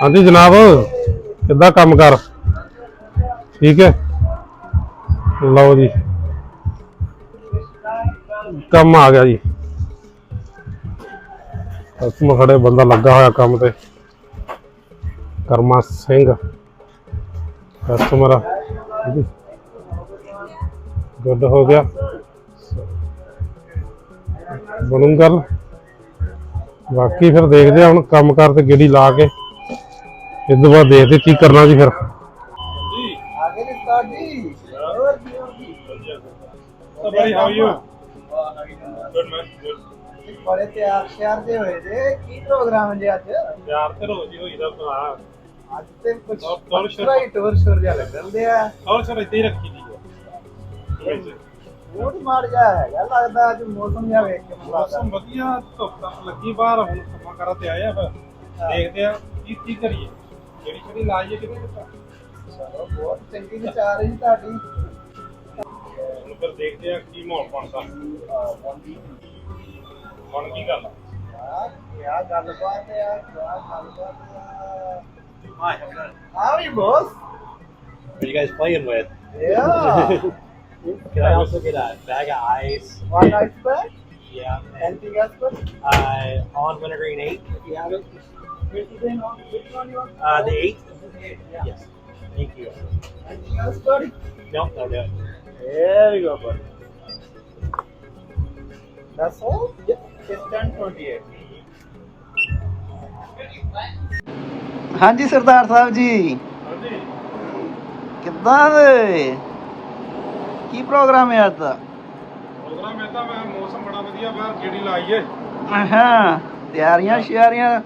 ਹਾਂਜੀ ਜਨਾਬ, ਕਿੱਦਾਂ ਕੰਮ ਕਰ? ਠੀਕ ਹੈ? ਲਓ ਜੀ। ਕੰਮ ਆ ਗਿਆ ਜੀ। ਕਸਮ ਖੜੇ, ਬੰਦਾ ਲੱਗਾ ਹੋਇਆ ਕੰਮ ਤੇ। ਕਰਮਾ ਸਿੰਘ। ਕਸਟਮਰ ਗੁੱਡ ਹੋ ਗਿਆ। ਬਣੂੰ ਗੱਲ ਬਾਕੀ ਫਿਰ ਦੇਖਦੇ ਆ ਹੁਣ ਕੰਮ ਕਰ ਤੇ ਗੇੜੀ ਲਾ ਕੇ। ਇਸ ਤੋਂ ਬਾਅਦ ਦੇਖਦੇ ਕੀ ਕਰਨਾ ਜੀ ਫਿਰ। ਜੀ ਆਗੇ ਨੇ ਸਟਾਰ ਜੀ ਹੋਰ ਜੀ ਹੋਰ ਜੀ ਸੋ ਭਾਈ how you good man good ਬੜੇ ਤਿਆਰ ਸ਼ਿਆਰ ਦੇ ਹੋਏ ਜੇ। ਕੀ ਪ੍ਰੋਗਰਾਮ ਜੇ ਅੱਜ? ਤਿਆਰ ਤੇ ਰੋਜ਼ ਹੀ ਹੋਈਦਾ ਭਰਾ। ਅੱਜ ਤੇ ਕੁਝ ਹੋਰ ਸ਼ੁਰੂ। ਹੀ ਟੂਰ ਸ਼ੁਰੂ ਜਾ ਲੱਗਦੇ ਆ। ਹੋਰ ਸ਼ੁਰੂ ਇੱਥੇ ਰੱਖੀ ਦੀ ਹੈ ਮੋੜ ਮਾਰ ਜਾ ਹੈਗਾ ਲੱਗਦਾ ਅੱਜ ਮੌਸਮ ਜਿਹਾ ਵੇਖ ਕੇ ਮੌਸਮ ਵਧੀਆ ਧੁੱਪ ਲੱਗੀ ਬਾਹਰ ਹੁਣ ਕੰਮਾਂ ਕਰਾ ਤੇ ਆਇਆ ਦੇਖਦੇ ਆ ਕੀ ਕੀ ਕਰੀਏ। ਜਿਹੜੀ ਬਹੁਤ ਚੰਗੀ ਵਿਚਾਰ ਹੈ ਤੁਹਾਡੀ ਹੁਣ ਫਿਰ ਦੇਖਦੇ ਆ ਕੀ ਮਾਹੌਲ ਬਣਦਾ ਹੁਣ ਕੀ ਗੱਲ ਆ ਆ ਗੱਲਬਾਤ ਹੈ ਆ ਗੱਲਬਾਤ How are you, boss? What are you guys playing with? Yeah. Can I also get a bag of ice? One ice bag? Yeah. Anything else, bud? Uh, on wintergreen eight, if you have it. Which one? Which one you want? Uh, the 8? Yeah. Yes. Thank you. Anything else, buddy? Nope, that'll do it. There we go, buddy. That's all? Yep. It's 1028. ਹਾਂਜੀ ਸਰਦਾਰ ਸਾਹਿਬ ਜੀ ਹਾਂਜੀ ਕਿੱਦਾਂ ਵੇ ਕੀ programme ਹੈ ਅੱਜ ਦਾ programme ਇਹ ਤਾਂ ਮੈਂ ਮੌਸਮ ਬੜਾ ਵਧੀਆ ਬਾਹਰ ਜਿਹੜੀ ਲਾਈਏ ਹਾਂ ਤਿਆਰੀਆਂ ਸ਼ਿਆਰੀਆਂ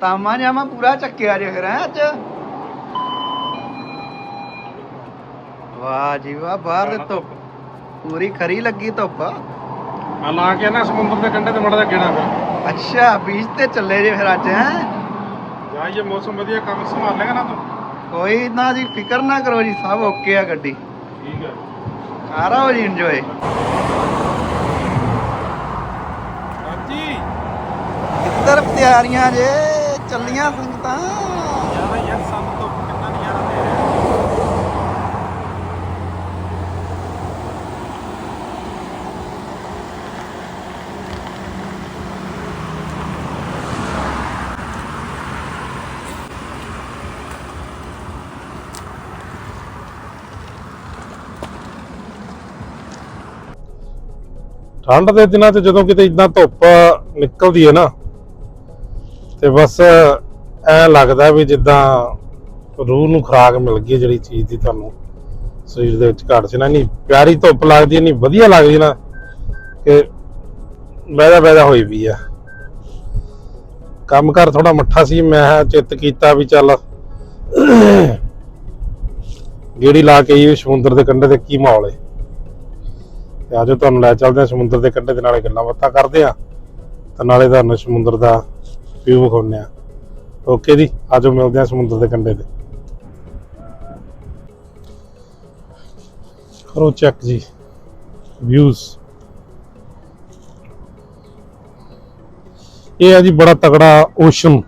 ਤਾਮਾ ਜਾਮਾ ਪੂਰਾ ਚੱਕਿਆ ਜੇ ਫਿਰ ਹੈਂ ਅੱਜ। ਵਾਹ ਜੀ ਵਾਹ ਬਾਹਰ ਦੇ ਧੁੱਪ। ਪੂਰੀ ਖਰੀ ਲੱਗੀ ਧੁੱਪ। ਆ ਲਾ ਕੇ ਨਾ ਸਮੁੰਦਰ ਦੇ ਕੰਢੇ ਤੇ ਮੜਾ ਜਾ ਗੇੜਾ ਫਿਰ ਅੱਛਾ ਬੀਚ ਤੇ ਚੱਲੇ ਜੇ ਫਿਰ ਅੱਜ ਹੈ। ਜਾਈਏ ਮੌਸਮ ਵਧੀਆ ਕੰਮ ਸੰਭਾਲ ਲੇਗਾ ਨਾ ਤੂੰ। ਕੋਈ ਨਾ ਜੀ ਫਿਕਰ ਨਾ ਕਰੋ ਜੀ ਸਭ ਓਕੇ ਆ ਗੱਡੀ। ਠੀਕ ਹੈ ਹੋ ਜੀ ਇੰਜੋਏ ਹਾਂਜੀ। ਕਿੱਧਰ ਤਿਆਰੀਆਂ ਜੇ? ਚੱਲੀਆਂ ਸੰਗਤਾਂ। ਯਾਰ ਯਾਰ ਸਾਨੂੰ ਤੋਂ ਕਿੰਨਾ ਨਜ਼ਾਰਾ ਦੇ ਰਿਹਾ ਠੰਡ ਦੇ ਦਿਨਾਂ 'ਚ ਜਦੋਂ ਕਿਤੇ ਇਦਾਂ ਧੁੱਪ ਨਿਕਲਦੀ ਹੈ ਨਾ ਤੇ ਬਸ ਐ ਲੱਗਦਾ ਵੀ ਜਿੱਦਾਂ ਰੂਹ ਨੂੰ ਖੁਰਾਕ ਮਿਲ ਗਈ ਹੈ ਜਿਹੜੀ ਚੀਜ਼ ਦੀ ਤੁਹਾਨੂੰ ਸਰੀਰ ਦੇ ਵਿੱਚ ਘਾਟ ਸੀ ਨਾ ਨਹੀਂ ਪਿਆਰੀ ਧੁੱਪ ਲੱਗਦੀ ਹੈ ਨਹੀਂ ਵਧੀਆ ਲੱਗਦੀ ਨਾ ਕਿ ਬੈਦਾ ਬੈਦਾ ਹੋਈ ਵੀ ਆ। ਕੰਮ ਕਰ ਥੋੜਾ ਮੱਠਾ ਸੀ, ਮੈਂ ਚਿੱਤ ਕੀਤਾ ਵੀ ਚੱਲ ਗੇੜੀ ਲਾ ਕੇ ਇਹ ਸਮੁੰਦਰ ਦੇ ਕੰਢੇ ਤੇ ਕੀ ਮਾਹੌਲ ਏ ਤੇ ਆਜੋ ਤੁਹਾਨੂੰ ਲੈ ਚੱਲਦੇ ਆ ਸਮੁੰਦਰ ਦੇ ਕੰਢੇ ਦੇ ਨਾਲੇ ਗੱਲਾਂ ਬਾਤਾਂ ਕਰਦੇ ਆ ਤੇ ਨਾਲੇ ਤੁਹਾਨੂੰ ਸਮੁੰਦਰ ਦਾ ਵਿਊ ਵਿਖਾਉਂਦੇ ਆ ਓਕੇ ਜੀ, ਆਜੋ ਮਿਲਦੇ ਆ ਸਮੁੰਦਰ ਦੇ ਕੰਢੇ ਤੇ। ਕਰੋ ਚੈੱਕ ਜੀ ਵਿਊਜ਼ ਇਹ ਆ ਜੀ ਬੜਾ ਤਗੜਾ ਓਸ਼ਨ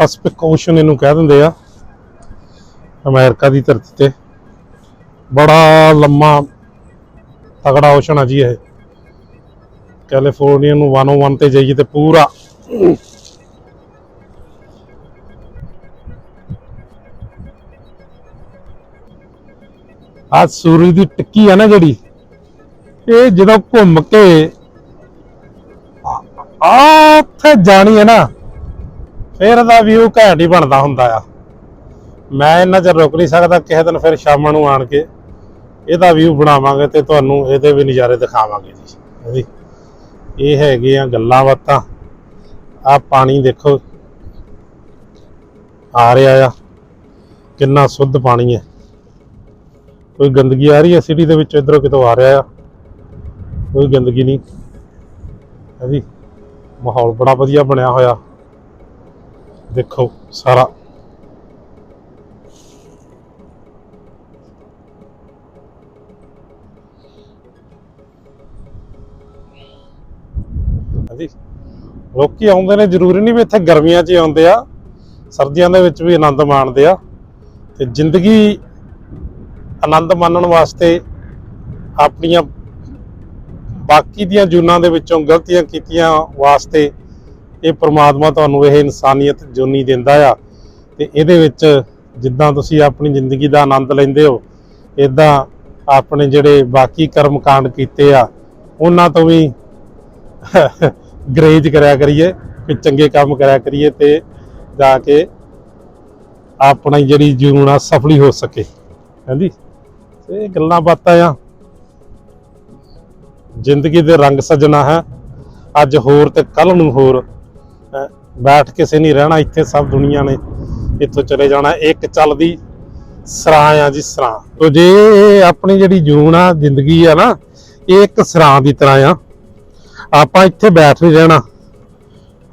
ਪੈਸਿਫਿਕ ਓਸ਼ਨ ਇਹਨੂੰ ਕਹਿ ਦਿੰਦੇ ਆ, ਅਮਰੀਕਾ ਦੀ ਧਰਤੀ ਤੇ। ਬੜਾ ਲੰਮਾ ਤਗੜਾ ਓਸ਼ਨ ਆ ਜੀ ਇਹ। ਕੈਲੀਫੋਰਨੀਆ ਨੂੰ 101 ਤੇ ਜਾਈਏ ਤੇ ਪੂਰਾ ਆ ਸੂਰਜ ਦੀ ਟਿੱਕੀ ਆ ਨਾ ਜਿਹੜੀ, ਇਹ ਜਦੋਂ ਘੁੰਮ ਕੇ ਆ ਉੱਥੇ ਜਾਣੀ ਹੈ ਨਾ, ਫਿਰ ਦਾ ਵਿਊ ਘੈਂਟ ਹੀ ਬਣਦਾ ਹੁੰਦਾ ਆ। ਮੈਂ ਇਹਨਾਂ ਚਿਰ ਰੁਕ ਨਹੀਂ ਸਕਦਾ, ਕਿਸੇ ਦਿਨ ਫਿਰ ਸ਼ਾਮ ਨੂੰ ਆਣ ਕੇ ਇਹਦਾ ਵਿਊ ਬਣਾਵਾਂਗੇ ਤੇ ਤੁਹਾਨੂੰ ਇਹਦੇ ਵੀ ਨਜ਼ਾਰੇ ਦਿਖਾਵਾਂਗੇ ਜੀ। ਇਹ ਹੈਗੇ ਆ ਗੱਲਾਂ ਬਾਤਾਂ। ਆ ਪਾਣੀ ਦੇਖੋ। ਆ ਰਿਹਾ ਆ। ਕਿੰਨਾ ਸ਼ੁੱਧ ਪਾਣੀ ਹੈ। ਕੋਈ ਗੰਦਗੀ ਆ ਰਹੀ ਹੈ ਸਿਟੀ ਦੇ ਵਿੱਚ, ਇਧਰੋਂ ਕਿਤੋਂ ਆ ਰਿਹਾ ਆ? ਕੋਈ ਗੰਦਗੀ ਨਹੀਂ। ਹੈ ਜੀ ਮਾਹੌਲ ਬੜਾ ਵਧੀਆ ਬਣਿਆ ਹੋਇਆ। ਦੇਖੋ ਸਾਰਾ। ਹਾਂਜੀ ਲੋਕੀ ਆਉਂਦੇ ਨੇ, ਜ਼ਰੂਰੀ ਨਹੀਂ ਵੀ ਇੱਥੇ ਗਰਮੀਆਂ 'ਚ ਹੀ ਆਉਂਦੇ ਆ। ਸਰਦੀਆਂ ਦੇ ਵਿੱਚ ਵੀ ਆਨੰਦ ਮਾਣਦੇ ਆ। ਤੇ ਜ਼ਿੰਦਗੀ ਆਨੰਦ ਮਾਣਨ ਵਾਸਤੇ ਆਪਣੀਆਂ ਬਾਕੀ ਦੀਆਂ ਜੂਨਾਂ ਦੇ ਵਿੱਚੋਂ ਗਲਤੀਆਂ ਕੀਤੀਆਂ ਵਾਸਤੇ ਇਹ ਪ੍ਰਮਾਤਮਾ ਤੁਹਾਨੂੰ ਇਹ ਇਨਸਾਨੀਅਤ ਜੂਨੀ ਦਿੰਦਾ ਆ। ਤੇ ਇਹਦੇ ਵਿੱਚ ਜਿੱਦਾਂ ਤੁਸੀਂ ਆਪਣੀ ਜ਼ਿੰਦਗੀ ਦਾ ਆਨੰਦ ਲੈਂਦੇ ਹੋ ਇਦਾਂ ਆਪਣੇ ਜਿਹੜੇ ਬਾਕੀ ਕਰਮ ਕਾਂਡ ਕੀਤੇ ਆ, ਉਹਨਾਂ ਤੋਂ ਵੀ ਗਰੇਜ ਕਰਿਆ ਕਰੀਏ ਕਿ ਚੰਗੇ ਕੰਮ ਕਰਿਆ ਕਰੀਏ ਤੇ ਜਾ ਕੇ ਆਪਣੀ ਜਿਹੜੀ ਜੂਨ ਆ ਸਫਲੀ ਹੋ ਸਕੇ। ਹਾਂਜੀ। ਇਹ ਗੱਲਾਂ ਬਾਤਾਂ ਆ। ਜ਼ਿੰਦਗੀ ਦੇ ਰੰਗ ਸਜਣਾ ਹੈ। ਅੱਜ ਹੋਰ ਤੇ ਕੱਲ ਨੂੰ ਹੋਰ। ਬੈਠ ਕਿਸੇ ਨਹੀਂ ਰਹਿਣਾ, ਇੱਥੇ ਸਭ ਦੁਨੀਆ ਨੇ ਇੱਥੋਂ ਚਲੇ ਜਾਣਾ। ਇੱਕ ਚੱਲਦੀ ਸਰਾਂ ਆ ਜੀ, ਸਰਾਂ। ਤੋ ਜੇ ਆਪਣੀ ਜਿਹੜੀ ਜੂਨ ਆ, ਜ਼ਿੰਦਗੀ ਆ ਨਾ, ਇਹ ਇੱਕ ਸਰਾਂ ਦੀ ਤਰ੍ਹਾਂ ਆ। ਆਪਾਂ ਇੱਥੇ ਬੈਠ ਨਹੀਂ ਰਹਿਣਾ।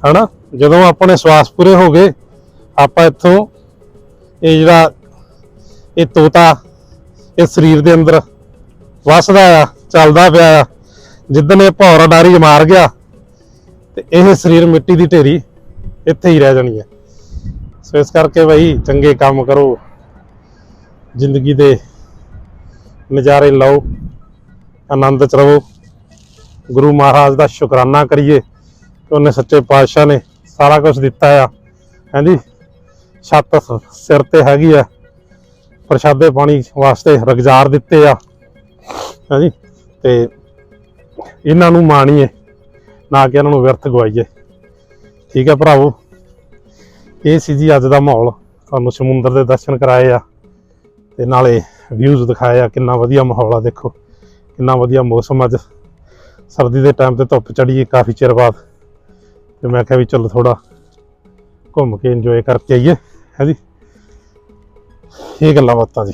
ਹਨਾ? ਜਦੋਂ ਆਪਣੇ ਸਵਾਸ ਪੂਰੇ ਹੋ ਗਏ, ਆਪਾਂ ਇੱਥੋਂ ਇਹ ਜਿਹੜਾ ਇਹ ਤੋਤਾ ਇਹ ਸਰੀਰ ਦੇ ਅੰਦਰ ਵਸਦਾ ਆ, ਚੱਲਦਾ ਪਿਆ ਆ। ਜਿੱਦਣ ਇਹ ਭੌਰਾ ਡਾਰੀ ਮਾਰ ਗਿਆ, ਤੇ ਇਹ ਸਰੀਰ ਮਿੱਟੀ ਦੀ ਢੇਰੀ ਇੱਥੇ ਹੀ ਰਹਿ ਜਾਣੀ ਹੈ ਸੋ ਇਸ ਕਰਕੇ ਬਈ ਚੰਗੇ ਕੰਮ ਕਰੋ। ਜ਼ਿੰਦਗੀ ਦੇ ਨਜ਼ਾਰੇ ਲਓ, ਆਨੰਦ ਚ ਰਹੋ। ਗੁਰੂ ਮਹਾਰਾਜ ਦਾ ਸ਼ੁਕਰਾਨਾ ਕਰੀਏ ਕਿ ਉਹਨੇ ਸੱਚੇ ਪਾਤਸ਼ਾਹ ਨੇ ਸਾਰਾ ਕੁਝ ਦਿੱਤਾ ਆ। ਹਾਂਜੀ ਛੱਤ ਸਿਰ ਤੇ ਹੈਗੀ ਆ। ਪ੍ਰਸ਼ਾਦੇ ਪਾਣੀ ਵਾਸਤੇ ਰਗਜ਼ਾਰ ਦਿੱਤੇ ਆ। ਹਾਂਜੀ, ਤੇ ਇਹਨਾਂ ਨੂੰ ਮਾਣੀਏ, ਨਾ ਕਿ ਇਹਨਾਂ ਨੂੰ ਵਿਅਰਥ ਗਵਾਈਏ। ਠੀਕ ਹੈ ਭਰਾਵੋ, ਇਹ ਸੀ ਜੀ ਅੱਜ ਦਾ ਮਾਹੌਲ। ਤੁਹਾਨੂੰ ਸਮੁੰਦਰ ਦੇ ਦਰਸ਼ਨ ਕਰਾਏ ਆ, ਤੇ ਨਾਲੇ ਵਿਊਜ਼ ਦਿਖਾਏ ਆ, ਕਿੰਨਾ ਵਧੀਆ ਮਾਹੌਲ ਆ ਦੇਖੋ। ਕਿੰਨਾ ਵਧੀਆ ਮੌਸਮ ਅੱਜ। ਸਰਦੀ ਦੇ ਟਾਈਮ ਤੇ ਧੁੱਪ ਚੜੀ ਹੈ ਕਾਫੀ ਚਿਰ ਬਾਅਦ। ਤੇ ਮੈਂ ਕਿਹਾ ਵੀ ਚਲੋ ਥੋੜਾ ਘੁੰਮ ਕੇ ਇੰਜੋਏ ਕਰਕੇ ਆਈਏ, ਹੈ ਜੀ। ਇਹ ਗੱਲਾਂ ਬਾਤਾਂ ਜੀ।